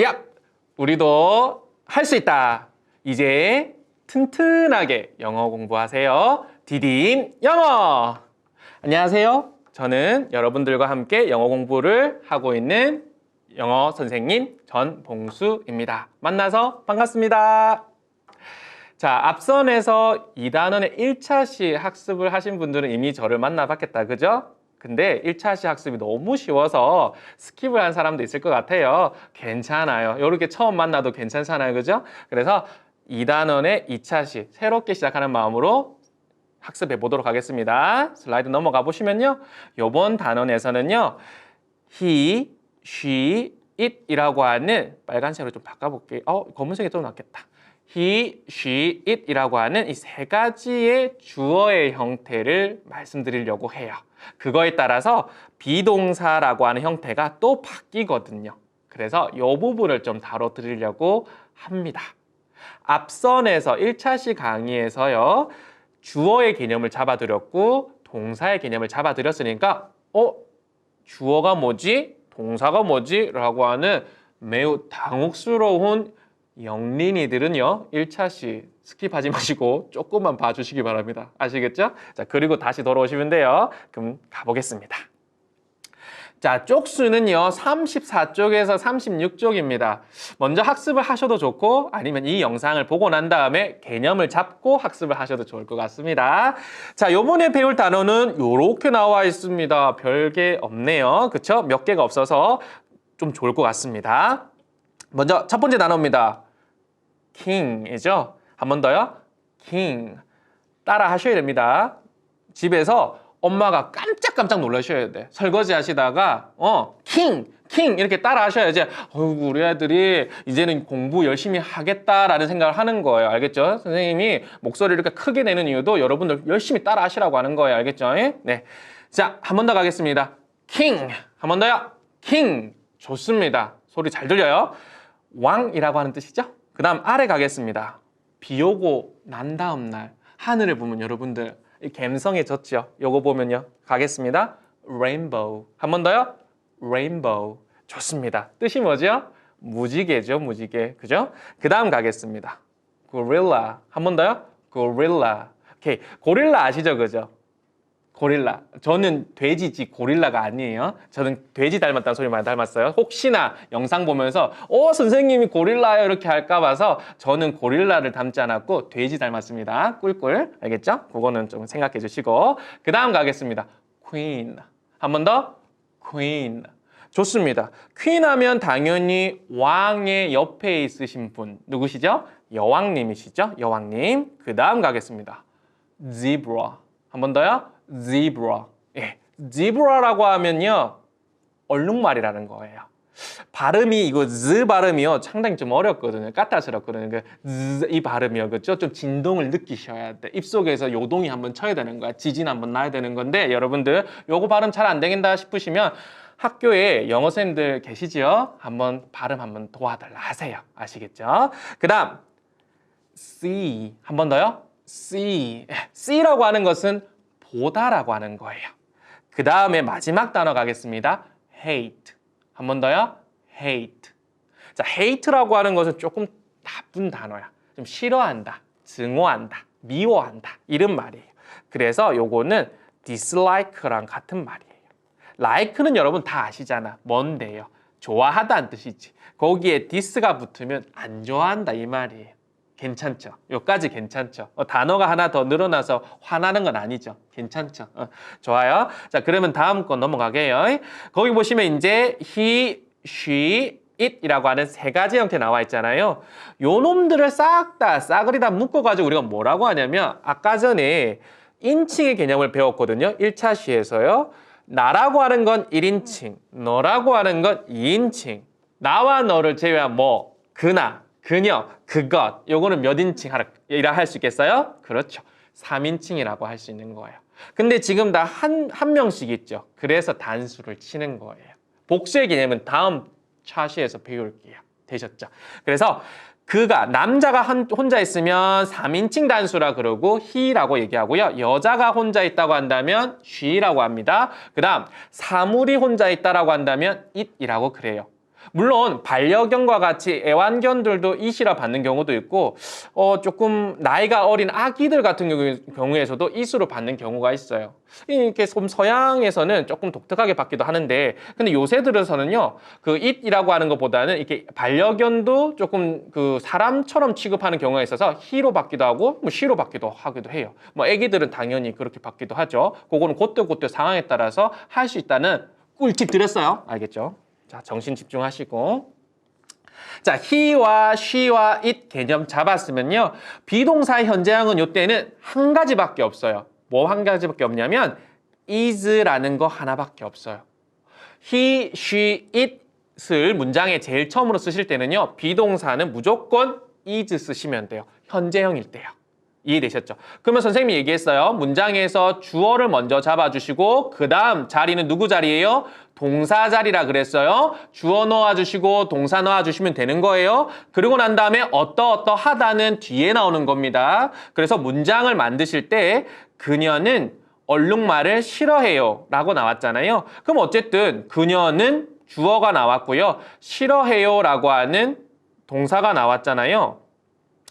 야, 우리도 할 수 있다. 이제 튼튼하게 영어 공부하세요. 디딤 영어. 안녕하세요. 저는 여러분들과 함께 영어 공부를 하고 있는 영어 선생님 전봉수입니다. 만나서 반갑습니다. 자, 앞선에서 이단원의 1차시 학습을 하신 분들은 이미 저를 만나봤겠다. 그죠? 근데 1차시 학습이 너무 쉬워서 스킵을 한 사람도 있을 것 같아요. 괜찮아요. 이렇게 처음 만나도 괜찮잖아요. 그죠? 그래서 이단원의 2차시 새롭게 시작하는 마음으로 학습해 보도록 하겠습니다. 슬라이드 넘어가 보시면요. 요번 단원에서는요. he, she, it 이라고 하는 빨간색으로 좀 바꿔볼게요. 어, 검은색이 좀 낫겠다. He, she, it 이라고 하는 이 세 가지의 주어의 형태를 말씀드리려고 해요. 그거에 따라서 비동사라고 하는 형태가 또 바뀌거든요. 그래서 이 부분을 좀 다뤄드리려고 합니다. 앞선에서 1차시 강의에서요. 주어의 개념을 잡아드렸고 동사의 개념을 잡아드렸으니까 어? 주어가 뭐지? 동사가 뭐지? 라고 하는 매우 당혹스러운 영린이들은요. 1차시 스킵하지 마시고 조금만 봐주시기 바랍니다. 아시겠죠? 자 그리고 다시 돌아오시면 돼요. 그럼 가보겠습니다. 자, 쪽수는요, 34쪽에서 36쪽입니다. 먼저 학습을 하셔도 좋고, 아니면 이 영상을 보고 난 다음에 개념을 잡고 학습을 하셔도 좋을 것 같습니다. 자, 요번에 배울 단어는 요렇게 나와 있습니다. 별게 없네요. 그쵸? 몇 개가 없어서 좀 좋을 것 같습니다. 먼저 첫 번째 단어입니다. King이죠? 한 번 더요. king. 따라 하셔야 됩니다. 집에서 엄마가 깜짝깜짝 놀라셔야 돼. 설거지 하시다가 어, 킹, 킹 이렇게 따라 하셔야지. 어이구, 우리 애들이 이제는 공부 열심히 하겠다라는 생각을 하는 거예요. 알겠죠? 선생님이 목소리를 이렇게 크게 내는 이유도 여러분들 열심히 따라 하시라고 하는 거예요. 알겠죠? 네. 자, 한 번 더 가겠습니다. king. 한 번 더요. king. 좋습니다. 소리 잘 들려요. 왕이라고 하는 뜻이죠? 그 다음 아래 가겠습니다. 비 오고 난 다음 날 하늘을 보면 여러분들 이 감성해졌죠? 요거 보면요. 가겠습니다. rainbow. 한 번 더요. rainbow. 좋습니다. 뜻이 뭐죠? 무지개죠, 무지개. 그죠? 그 다음 가겠습니다. gorilla. 한 번 더요. gorilla. 오케이. 고릴라 아시죠? 그죠? 고릴라. 저는 돼지지 고릴라가 아니에요. 저는 돼지 닮았다는 소리 많이 닮았어요. 혹시나 영상 보면서 어 선생님이 고릴라요 이렇게 할까 봐서 저는 고릴라를 닮지 않았고 돼지 닮았습니다. 꿀꿀. 알겠죠? 그거는 좀 생각해 주시고 그 다음 가겠습니다. queen. 한번 더. queen. 좋습니다. 퀸 하면 당연히 왕의 옆에 있으신 분 누구시죠? 여왕님이시죠? 여왕님. 그 다음 가겠습니다. zebra. 한 번 더요. Zebra. 예. zebra라고 하면요. 얼룩말이라는 거예요. 발음이 이거 z 발음이요 상당히 좀 어렵거든요. 까탈스럽거든요. 그 z, 이 발음이요 그죠 좀 진동을 느끼셔야 돼. 입속에서 요동이 한번 쳐야 되는 거야. 지진 한번 나야 되는 건데 여러분들 요거 발음 잘 안 되겠다 싶으시면 학교에 영어 선생님들 계시지요? 한번 발음 한번 도와달라 하세요. 아시겠죠? 그다음 C. 한번 더요? C. C라고 하는 것은 보다라고 하는 거예요. 그 다음에 마지막 단어 가겠습니다. hate. 한 번 더요. hate. 자, hate라고 하는 것은 조금 나쁜 단어야. 좀 싫어한다, 증오한다, 미워한다 이런 말이에요. 그래서 요거는 dislike랑 같은 말이에요. like는 여러분 다 아시잖아. 뭔데요? 좋아하다는 뜻이지. 거기에 dis가 붙으면 안 좋아한다 이 말이에요. 괜찮죠? 요까지 괜찮죠? 어, 단어가 하나 더 늘어나서 화나는 건 아니죠? 괜찮죠? 어, 좋아요. 자, 그러면 다음 거 넘어가게요. 거기 보시면 이제 he, she, it이라고 하는 세 가지 형태 나와 있잖아요. 요 놈들을 싹 다 싸그리 다 묶어가지고 우리가 뭐라고 하냐면 아까 전에 인칭의 개념을 배웠거든요. 1차 시에서요. 나라고 하는 건 1인칭, 너라고 하는 건 2인칭. 나와 너를 제외한 뭐, 그나, 그녀, 그것. 요거는 몇 인칭 이라 할 수 있겠어요? 그렇죠. 3인칭이라고 할 수 있는 거예요. 근데 지금 다 한, 한 명씩 있죠. 그래서 단수를 치는 거예요. 복수의 개념은 다음 차시에서 배울게요. 되셨죠? 그래서 그가 남자가 한- 혼자 있으면 3인칭 단수라 그러고 he라고 얘기하고요. 여자가 혼자 있다고 한다면 she라고 합니다. 그 다음 사물이 혼자 있다라고 한다면 it이라고 그래요. 물론 반려견과 같이 애완견들도 it이라 받는 경우도 있고 어 조금 나이가 어린 아기들 같은 경우- 경우에서도 it으로 받는 경우가 있어요. 이렇게 좀 서양에서는 조금 독특하게 받기도 하는데 근데 요새 들어서는요 그 it이라고 하는 것보다는 이렇게 반려견도 조금 그 사람처럼 취급하는 경우가 있어서 he로 받기도 하고 뭐 she로 받기도 하기도 해요. 뭐 아기들은 당연히 그렇게 받기도 하죠. 그거는 그때 그때 상황에 따라서 할 수 있다는 꿀팁 드렸어요. 알겠죠? 자, 정신 집중하시고. 자, he와 she와 it 개념 잡았으면요. 비동사의 현재형은 이때는 한 가지밖에 없어요. 뭐 한 가지밖에 없냐면 is라는 거 하나밖에 없어요. he, she, it을 문장에 제일 처음으로 쓰실 때는요. 비동사는 무조건 is 쓰시면 돼요. 현재형일 때요. 이해되셨죠? 그러면 선생님이 얘기했어요. 문장에서 주어를 먼저 잡아주시고 그 다음 자리는 누구 자리예요? 동사 자리라 그랬어요. 주어 넣어주시고 동사 넣어주시면 되는 거예요. 그리고 난 다음에 어떠어떠 하다는 뒤에 나오는 겁니다. 그래서 문장을 만드실 때 그녀는 얼룩말을 싫어해요 라고 나왔잖아요. 그럼 어쨌든 그녀는 주어가 나왔고요. 싫어해요 라고 하는 동사가 나왔잖아요.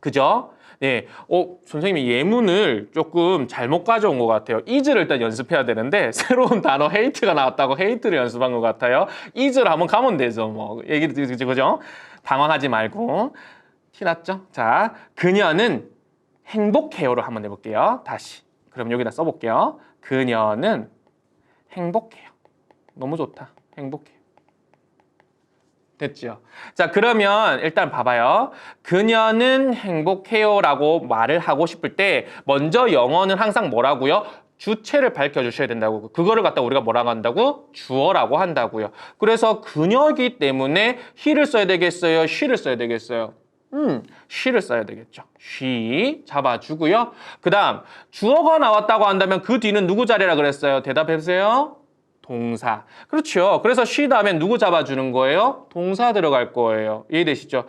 그죠? 네, 어, 선생님이 예문을 조금 잘못 가져온 것 같아요. is를 일단 연습해야 되는데 새로운 단어 hate가 나왔다고 hate를 연습한 것 같아요. is를 한번 가면 되죠. 뭐 얘기 듣지 그죠? 당황하지 말고 티 났죠? 자, 그녀는 행복해요로 한번 해볼게요. 다시. 그럼 여기다 써볼게요. 그녀는 행복해요. 너무 좋다. 행복해요. 됐죠? 자, 그러면 일단 봐봐요. 그녀는 행복해요 라고 말을 하고 싶을 때 먼저 영어는 항상 뭐라고요? 주체를 밝혀주셔야 된다고. 그거를 갖다 우리가 뭐라고 한다고? 주어라고 한다고요. 그래서 그녀이기 때문에 he를 써야 되겠어요? she를 써야 되겠어요? 음, she를 써야 되겠죠. she 잡아주고요. 그 다음 주어가 나왔다고 한다면 그 뒤는 누구 자리라 그랬어요? 대답해보세요. 동사. 그렇죠. 그래서 she 다음에 누구 잡아주는 거예요? 동사 들어갈 거예요. 이해되시죠?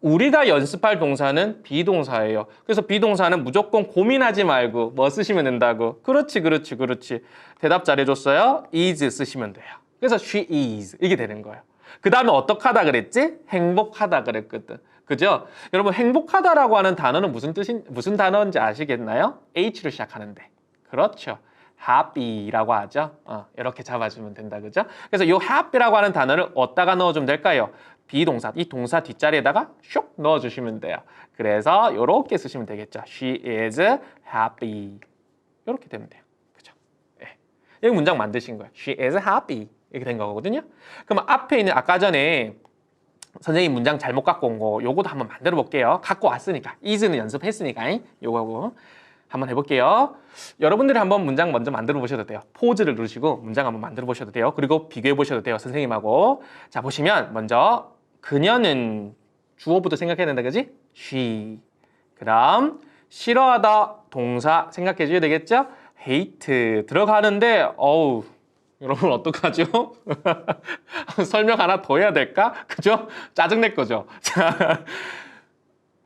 우리가 연습할 동사는 비동사예요. 그래서 비동사는 무조건 고민하지 말고 뭐 쓰시면 된다고. 그렇지, 그렇지, 그렇지. 대답 잘해줬어요. is 쓰시면 돼요. 그래서 she is 이게 되는 거예요. 그 다음에 어떡하다 그랬지? 행복하다 그랬거든. 그죠? 여러분 행복하다라고 하는 단어는 무슨 뜻인 무슨 단어인지 아시겠나요? H로 시작하는데. 그렇죠. Happy라고 하죠. 어, 이렇게 잡아주면 된다, 그죠? 그래서 이 happy라고 하는 단어를 어디다가 넣어주면 될까요? 비동사, 이 동사 뒷자리에다가 슉 넣어주시면 돼요. 그래서 이렇게 쓰시면 되겠죠. She is happy. 이렇게 되면 돼요, 그죠? 예. 이 문장 만드신 거예요. She is happy 이렇게 된 거거든요. 그럼 앞에 있는 아까 전에 선생님 문장 잘못 갖고 온 거 요거도 한번 만들어 볼게요. 갖고 왔으니까 is는 연습했으니까 잉? 요거 한번 해볼게요. 여러분들이 한번 문장 먼저 만들어 보셔도 돼요. 포즈를 누르시고 문장 한번 만들어 보셔도 돼요. 그리고 비교해 보셔도 돼요. 선생님하고. 자, 보시면 먼저 그녀는 주어부터 생각해야 된다. 그지? she. 그 다음 싫어하다 동사 생각해 줘야 되겠죠? hate 들어가는데 어우 여러분 어떡하죠? 설명 하나 더 해야 될까? 그죠? 짜증낼 거죠. 자,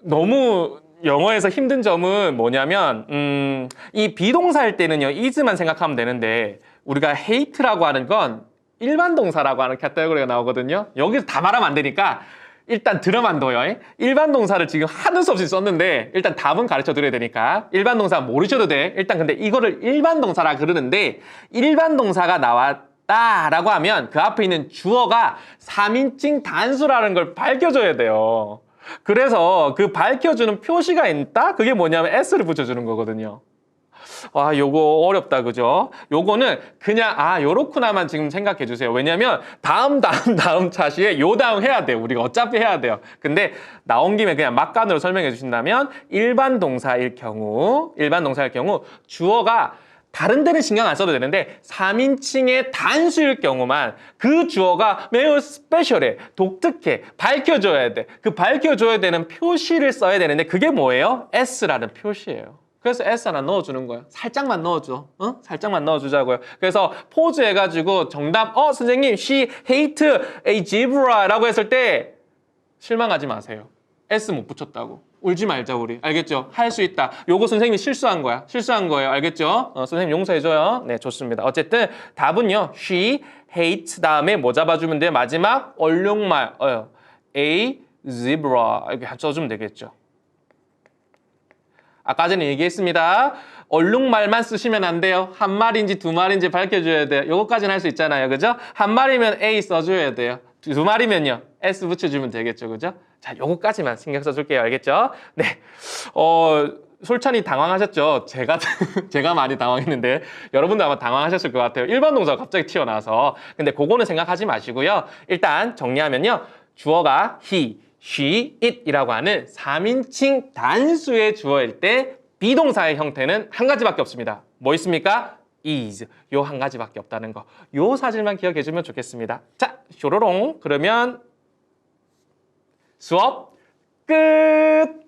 너무 영어에서 힘든 점은 뭐냐면 음, 이 비동사일 때는요 is만 생각하면 되는데 우리가 hate라고 하는 건 일반 동사라고 하는 카테고리가 나오거든요. 여기서 다 말하면 안 되니까 일단 들어만 둬요. 일반 동사를 지금 하는 수 없이 썼는데 일단 답은 가르쳐 드려야 되니까 일반 동사 모르셔도 돼. 일단 근데 이거를 일반 동사라 그러는데 일반 동사가 나왔다 라고 하면 그 앞에 있는 주어가 3인칭 단수라는 걸 밝혀줘야 돼요. 그래서 그 밝혀주는 표시가 있다? 그게 뭐냐면 s를 붙여주는 거거든요. 와, 요거 어렵다, 그죠? 요거는 그냥, 아, 요렇구나만 지금 생각해 주세요. 왜냐면, 다음, 다음, 다음 차시에 요 다음 해야 돼요. 우리가 어차피 해야 돼요. 근데, 나온 김에 그냥 막간으로 설명해 주신다면, 일반 동사일 경우, 일반 동사일 경우, 주어가 다른 데는 신경 안 써도 되는데 3인칭의 단수일 경우만 그 주어가 매우 스페셜해, 독특해, 밝혀줘야 돼. 그 밝혀줘야 되는 표시를 써야 되는데 그게 뭐예요? S라는 표시예요. 그래서 S 하나 넣어주는 거예요. 살짝만 넣어줘. 어? 살짝만 넣어주자고요. 그래서 포즈 해가지고 정답, 어, 선생님, she hate a zebra라고 했을 때 실망하지 마세요. S 못 붙였다고. 울지 말자 우리. 알겠죠? 할 수 있다. 요거 선생님이 실수한 거야. 실수한 거예요. 알겠죠? 어, 선생님 용서해줘요. 네, 좋습니다. 어쨌든 답은요. She hates 다음에 뭐 잡아주면 돼? 마지막 얼룩말. 어, a zebra 이렇게 써주면 되겠죠. 아까 전에 얘기했습니다. 얼룩말만 쓰시면 안 돼요. 한 마리인지 두 마리인지 밝혀줘야 돼요. 요거까지는 할 수 있잖아요. 그죠? 한 마리면 A 써줘야 돼요. 두두 마리면요. S 붙여주면 되겠죠. 그죠? 자, 요거까지만 신경 써줄게요. 알겠죠? 네. 어, 솔찬이 당황하셨죠? 제가, 제가 많이 당황했는데, 여러분도 아마 당황하셨을 것 같아요. 일반 동사가 갑자기 튀어나와서. 근데 그거는 생각하지 마시고요. 일단 정리하면요. 주어가 he, she, it 이라고 하는 3인칭 단수의 주어일 때 비동사의 형태는 한 가지밖에 없습니다. 뭐 있습니까? is. 요 한 가지밖에 없다는 거. 요 사실만 기억해 주면 좋겠습니다. 자, 쇼로롱. 그러면 수업 끝!